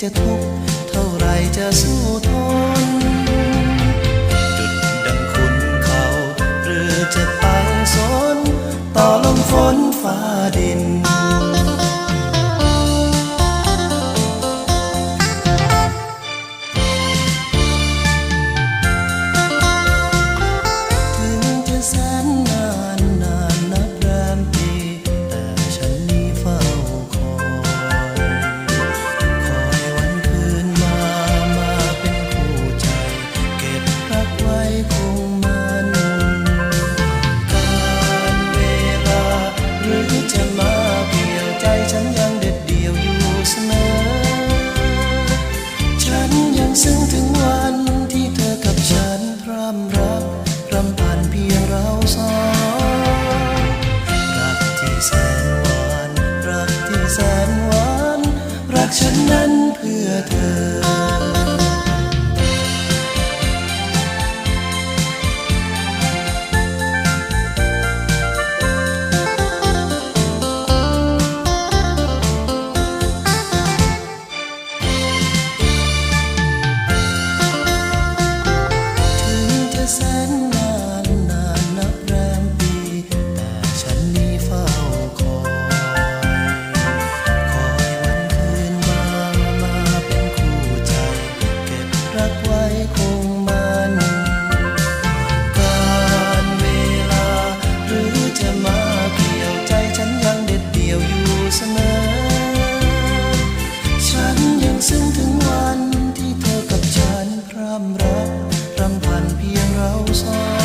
解脱。 หวาน รักฉันนั้นเพื่อเธอ causar.